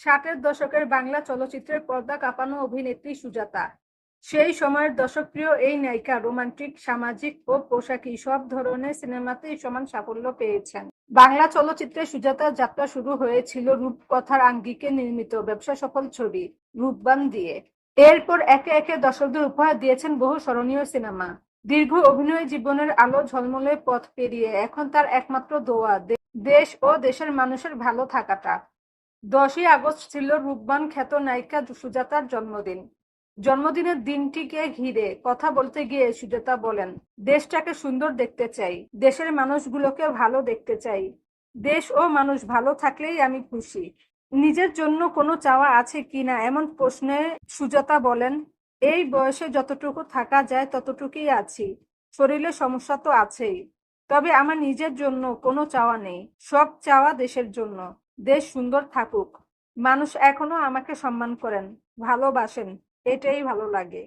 ষাটের দশকের বাংলা চলচ্চিত্রের পর্দা কাঁপানো অভিনেত্রী সুজাতা। সেই সময়ের দর্শকপ্রিয় এই নায়িকা রোমান্টিক, সামাজিক ও পোশাকি সব ধরনের সিনেমাতেই সমান সাফল্য পেয়েছেন। বাংলা চলচ্চিত্রে সুজাতার যাত্রা শুরু হয়েছিল রূপকথার আঙ্গিকে নির্মিত ব্যবসা সফল ছবি রূপবান দিয়ে। এরপর একে একে দর্শকদের উপহার দিয়েছেন বহু স্মরণীয় সিনেমা। দীর্ঘ অভিনয় জীবনের আলো ঝলমলে পথ পেরিয়ে এখন তার একমাত্র দোয়া দেশ ও দেশের মানুষের ভালো থাকাটা। দশই আগস্ট ছিল রূপবান খ্যাত নায়িকা সুজাতার জন্মদিন। জন্মদিনের দিনটিকে ঘিরে কথা বলতে গিয়ে সুজাতা বলেন, দেশটাকে সুন্দর দেখতে চাই, দেশের মানুষগুলোকে ভালো দেখতে চাই। দেশ ও মানুষ ভালো থাকলেই আমি খুশি। নিজের জন্য কোনো চাওয়া আছে কিনা এমন প্রশ্নে সুজাতা বলেন, এই বয়সে যতটুকু থাকা যায় ততটুকুই আছি। শরীরে সমস্যা তো আছেই। তবে আমার নিজের জন্য কোনো চাওয়া নেই। সব চাওয়া দেশের জন্য। দেশ সুন্দর থাকুক। মানুষ এখনও আমাকে সম্মান করেন ভালোবাসেন এটাই ভালো লাগে।